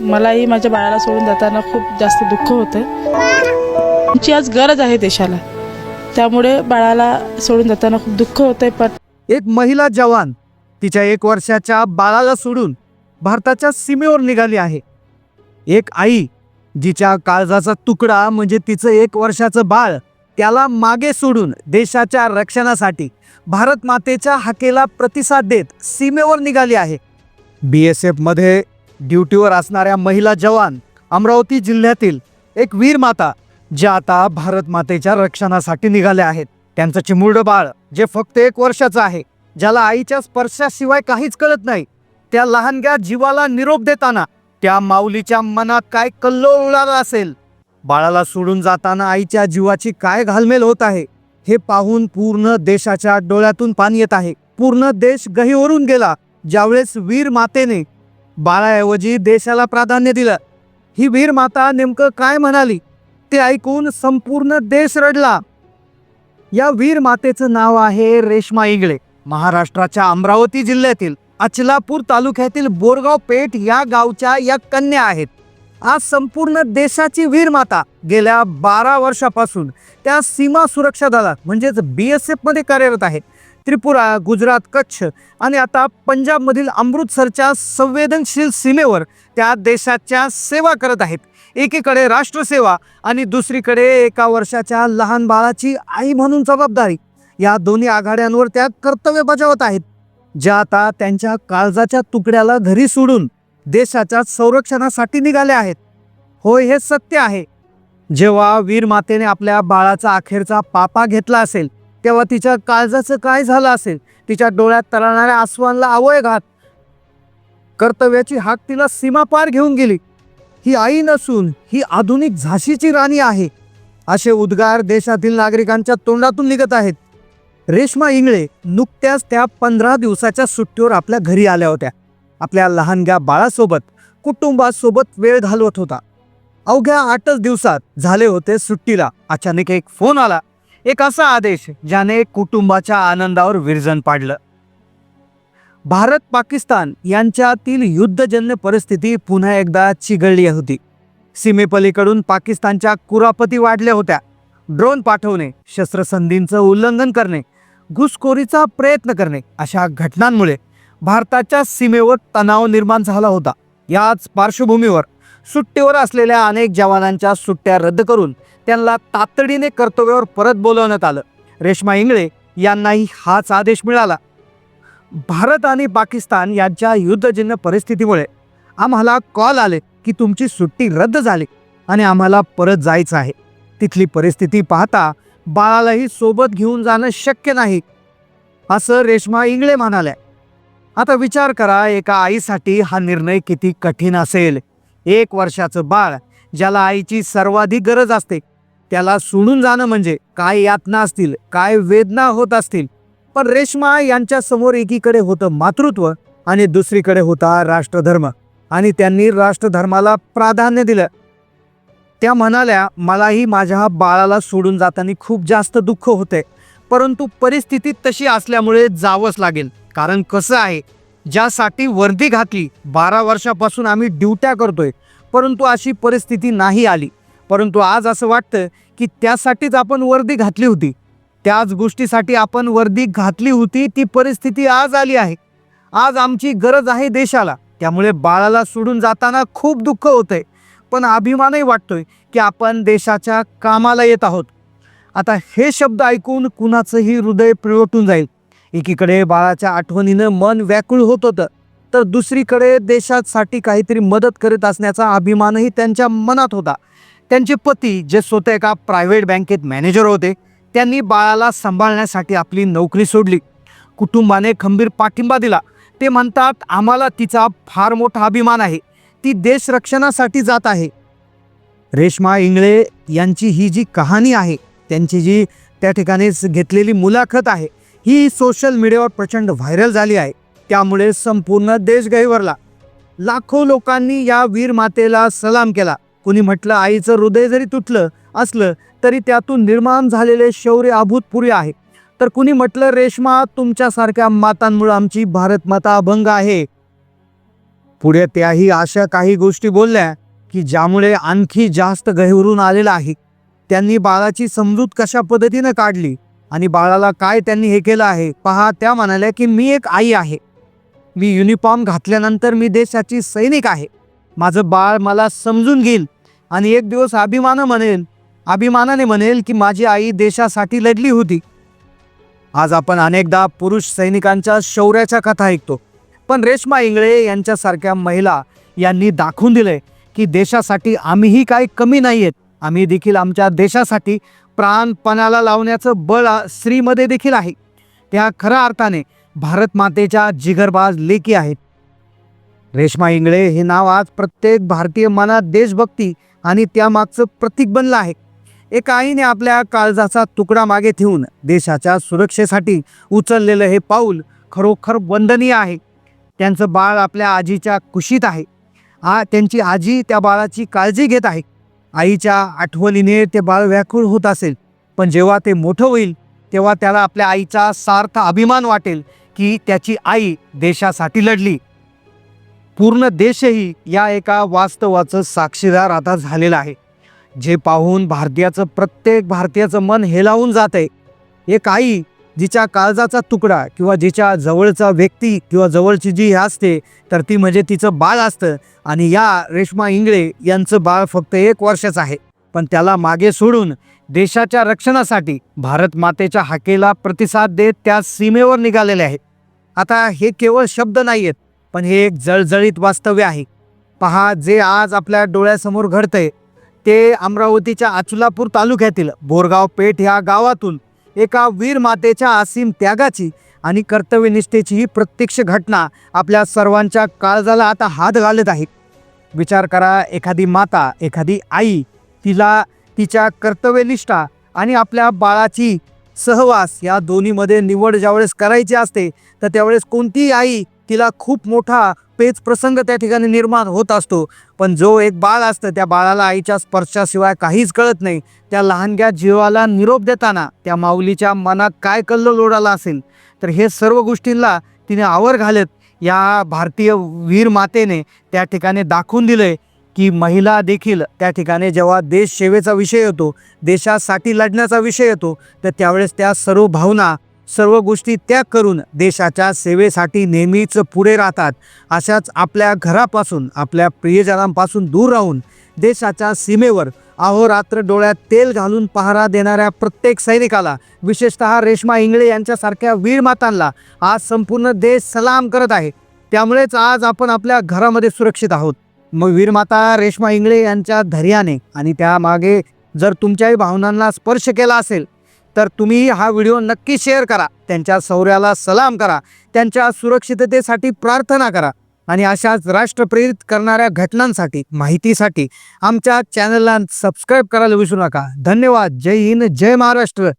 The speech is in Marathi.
मलाही माझ्या बाळाला सोडून जाताना खूप जास्त दुःख होतं आमची आज गरज आहे देशाला. त्यामुळे बाळाला सोडून जाताना खूप दुःख होतं आहे पण एक महिला जवान तिच्या एक वर्षाच्या बाळाला सोडून भारताच्या सीमेवर निघाली आहे. एक आई जिच्या काळजाचा तुकडा म्हणजे तिचं एक वर्षाचं बाळ त्याला मागे सोडून देशाच्या रक्षणासाठी भारत मातेच्या हाकेला प्रतिसाद देत सीमेवर निघाली आहे. बी एस एफमध्ये ड्युटीवर असणाऱ्या महिला जवान अमरावती जिल्ह्यातील एक वीर माता ज्या आता भारत मातेच्या रक्षणासाठी निघाल्या आहेत. त्यांचं चिमुरडं बाळ जे फक्त एक वर्षाचं आहे ज्याला आईच्या स्पर्शाशिवाय काहीच कळत नाही त्या लहानग्या जीवाला निरोप देताना त्या माऊलीच्या मनात काय कल्लोळ उडाला असेल? बाळाला सोडून जाताना आईच्या जीवाची काय घालमेल होत आहे? हे पाहून पूर्ण देशाच्या डोळ्यातून पाणी येत आहे. पूर्ण देश गहीवरून गेला ज्यावेळेस वीर मातेने बाळाऐवजी देशाला प्राधान्य दिलं. ही वीर माता नेमकं काय म्हणाली? ते ऐकून संपूर्ण देश रडला. या वीर मातेचं नाव आहे रेश्मा इंगळे. महाराष्ट्राच्या अमरावती जिल्ह्यातील अचलापूर तालुक्यातील बोरगाव पेठ या गावच्या या कन्या आहेत. आज संपूर्ण देशाची वीर माता गेल्या बारा वर्षापासून त्या सीमा सुरक्षा दलात म्हणजेच बी एस एफमध्ये कार्यरत आहेत त्रिपुरा गुजरात कच्छ आणि आता पंजाबमधील अमृतसरच्या संवेदनशील सीमेवर त्या देशाच्या सेवा करत आहेत. एकीकडे राष्ट्रसेवा आणि दुसरीकडे एका वर्षाच्या लहान बाळाची आई म्हणून जबाबदारी. या दोन्ही आघाड्यांवर त्या कर्तव्य बजावत आहेत. ज्या आता त्यांच्या काळजाच्या तुकड्याला घरी सोडून देशाच्या संरक्षणासाठी निघाले आहेत. होय हे सत्य आहे. जेव्हा वीरमातेने आपल्या बाळाचा अखेरचा पापा घेतला असेल तेव्हा तिच्या काळजाचं काय झालं असेल? तिच्या डोळ्यात तरणाऱ्या आसवांना आवय घात. कर्तव्याची हाक तिला सीमापार घेऊन गेली. ही आई नसून ही आधुनिक झाशीची राणी आहे. असे उद्गार देशातील नागरिकांच्या तोंडातून निघत आहेत. रेश्मा इंगळे नुकत्याच त्या पंधरा दिवसाच्या सुट्टीवर आपल्या घरी आल्या होत्या. आपल्या लहानग्या बाळासोबत कुटुंबासोबत वेळ घालवत होता. अवघ्या आठच दिवसात झाले होते सुट्टीला. अचानक एक फोन आला. एक असा आदेश ज्याने कुटुंबाच्या आनंदावर विरजन पाडलं. भारत पाकिस्तान यांच्यातील युद्धजन्य परिस्थिती पुन्हा एकदा चिघळली होती. सीमेपलीकडून पाकिस्तानच्या कुरापती वाढल्या होत्या. ड्रोन पाठवणे शस्त्रसंधींचं उल्लंघन करणे घुसखोरीचा प्रयत्न करणे अशा घटनांमुळे भारताच्या सीमेवर तणाव निर्माण झाला होता. याच पार्श्वभूमीवर सुट्टीवर असलेल्या अनेक जवानांच्या सुट्ट्या रद्द करून त्यांना तातडीने कर्तव्यावर परत बोलवण्यात आलं. रेश्मा इंगळे यांनाही हाच आदेश मिळाला. भारत आणि पाकिस्तान यांच्या युद्धजन्य परिस्थितीमुळे आम्हाला कॉल आले की तुमची सुट्टी रद्द झाली आणि आम्हाला परत जायचं आहे. तिथली परिस्थिती पाहता बाळालाही सोबत घेऊन जाणं शक्य नाही असं रेश्मा इंगळे म्हणाल्या. आता विचार करा एका आईसाठी हा निर्णय किती कठीण असेल. एक वर्षाचं बाळ ज्याला आईची सर्वाधिक गरज असते त्याला सोडून जाणं म्हणजे काय यातना असतील काय वेदना होत असतील. पण रेश्मा यांच्या समोर एकीकडे होतं मातृत्व आणि दुसरीकडे होता राष्ट्रधर्म. आणि त्यांनी राष्ट्रधर्माला प्राधान्य दिलं. त्या म्हणाल्या मलाही माझ्या बाळाला सोडून जाताना खूप जास्त दुःख होते परंतु परिस्थिती तशी असल्यामुळे जावंच लागेल. कारण कसं आहे ज्यासाठी वर्दी घातली. बारा वर्षापासून आम्ही ड्युट्या करतोय. परंतु अशी परिस्थिती नाही आली. परंतु आज असं वाटतं की त्यासाठीच आपण वर्दी घातली होती. त्याच गोष्टीसाठी आपण वर्दी घातली होती ती परिस्थिती आज आली आहे. आज आमची गरज आहे देशाला. त्यामुळे बाळाला सोडून जाताना खूप दुःख होतंय. पण अभिमानही वाटतोय की आपण देशाच्या कामाला येत आहोत. आता हे शब्द ऐकून कुणाचंही हृदय पिळवटून जाईल. एकीकडे बाळाच्या आठवणीनं मन व्याकुळ होत होतं तर दुसरीकडे देशासाठी काहीतरी मदत करीत असण्याचा अभिमानही त्यांच्या मनात होता. त्यांचे पती जे स्वतः एका प्रायव्हेट बँकेत मॅनेजर होते त्यांनी बाळाला सांभाळण्यासाठी आपली नोकरी सोडली. कुटुंबाने खंबीर पाठिंबा दिला. ते म्हणतात आम्हाला तिचा फार मोठा अभिमान आहे. ती देश रक्षणासाठी जात आहे. रेश्मा इंगळे यांची ही जी कहाणी आहे त्यांची जी त्या ठिकाणी घेतलेली मुलाखत आहे ही सोशल मीडियावर प्रचंड व्हायरल झाली आहे. त्यामुळे संपूर्ण देश गहिवरला लाखो लोकांनी या वीर मातेला सलाम केला. कुणी म्हटलं आईचं हृदय जरी तुटलं असलं तरी त्यातून निर्माण झालेले शौर्य अभूतपूर्व आहे. तर कुणी म्हटलं रेश्मा तुमच्यासारख्या मातांमुळे आमची भारत माता अभंग आहे. पुढे त्याही अशा काही गोष्टी बोलल्या की ज्यामुळे आणखी जास्त गहिवरून आलेलं आहे. त्यांनी बाळाची समजूत कशा पद्धतीनं काढली? आणि बाळाला काय त्यांनी हे केलं आहे पहा त्या म्हणाल्या की मी एक आई आहे. मी युनिफॉर्म घातल्यानंतर मी देशाची सैनिक आहे. माझं बाळ मला समजून घेईल आणि एक दिवस अभिमानं म्हणेल अभिमानाने म्हणेल की माझी आई देशासाठी लढली होती. आज आपण अनेकदा पुरुष सैनिकांच्या शौर्याच्या कथा ऐकतो. पण रेश्मा इंगळे यांच्यासारख्या महिला यांनी दाखवून दिले की देशासाठी आम्हीही काही कमी नाही आहेत आम्ही देखील आमच्या देशासाठी प्राणपणाला लावण्याचं बळ स्त्रीमध्ये देखील आहे. त्या खऱ्या अर्थाने भारत मातेच्या जिगरबाज लेकी आहेत. रेश्मा इंगळे हे नाव आज प्रत्येक भारतीय मनात देशभक्ती आणि त्यामागचं प्रतीक बनलं आहे. एका आईने आपल्या काळजाचा तुकडा मागे ठेवून देशाच्या सुरक्षेसाठी उचललेलं हे पाऊल खरोखर वंदनीय आहे. त्यांचं बाळ आपल्या आजीच्या कुशीत आहे. आ त्यांची आजी त्या बाळाची काळजी घेत आहे. आईच्या आठवणीने ते बाळ व्याकुळ होत असेल पण जेव्हा ते मोठं होईल तेव्हा त्याला आपल्या आईचा सार्थ अभिमान वाटेल की त्याची आई देशासाठी लढली. पूर्ण देशही या एका वास्तवाचं साक्षीदार आता झालेलं आहे जे पाहून भारतीयाचं प्रत्येक भारतीयाचं मन हेलावून जात आहे एक आई जिच्या काळजाचा तुकडा किंवा जिच्या जवळचा व्यक्ती किंवा जवळची जी असते तर ती म्हणजे तिचं बाळ असतं. आणि या रेश्मा इंगळे यांचं बाळ फक्त एक वर्षच आहे. पण त्याला मागे सोडून देशाच्या रक्षणासाठी भारत मातेच्या हाकेला प्रतिसाद देत त्या सीमेवर निघालेले आहेत. आता हे केवळ शब्द नाही आहेत पण हे एक जळजळीत वास्तव्य आहे. पहा जे आज आपल्या डोळ्यासमोर घडतंय. ते अमरावतीच्या अचुलापूर तालुक्यातील बोरगाव पेठ ह्या गावातून एका वीर मातेच्या असीम त्यागाची आणि कर्तव्यनिष्ठेची ही प्रत्यक्ष घटना आपल्या सर्वांच्या काळजाला आता हात घालत आहे. विचार करा एखादी माता एखादी आई तिला तिच्या कर्तव्यनिष्ठा आणि आपल्या बाळाची सहवास या दोन्हीमध्ये निवड ज्यावेळेस करायची असते तर त्यावेळेस कोणतीही आई तिला खूप मोठा पेच प्रसंग त्या ठिकाणी निर्माण होत असतो. पण जो एक बाळ असतं त्या बाळाला आईच्या स्पर्शाशिवाय काहीच कळत नाही. त्या लहानग्या जीवाला निरोप देताना त्या माऊलीच्या मनात काय कल्ल लोडाला असेल? तर हे सर्व गोष्टींना तिने आवर घालत या भारतीय वीर मातेने त्या ठिकाणी दाखवून दिलंय की महिला देखील त्या ठिकाणी जेव्हा देश सेवेचा विषय येतो देशासाठी लढण्याचा विषय येतो तर त्यावेळेस त्या सर्व भावना सर्व गोष्टी त्याग करून देशाच्या सेवेसाठी नेहमीच पुढे राहतात. अशाच आपल्या घरापासून आपल्या प्रियजनांपासून दूर राहून देशाच्या सीमेवर अहोरात्र डोळ्यात तेल घालून पहारा देणाऱ्या प्रत्येक सैनिकाला विशेषतः रेश्मा इंगळे यांच्यासारख्या वीर मातांना आज संपूर्ण देश सलाम करत आहे. त्यामुळेच आज आपण आपल्या घरामध्ये सुरक्षित आहोत. मग वीरमाता रेश्मा इंगळे यांच्या धैर्याने आणि त्यामागे जर तुमच्याही भावनांना स्पर्श केला असेल तर तुम्ही हा व्हिडिओ नक्की शेअर करा. त्यांच्या शौर्याला सलाम करा. त्यांच्या सुरक्षिततेसाठी प्रार्थना करा. आणि अशाच राष्ट्रप्रेरित करणाऱ्या घटनांसाठी माहितीसाठी आमच्या चॅनलला सबस्क्राईब करायला विसरू नका. धन्यवाद. जय हिंद जय महाराष्ट्र.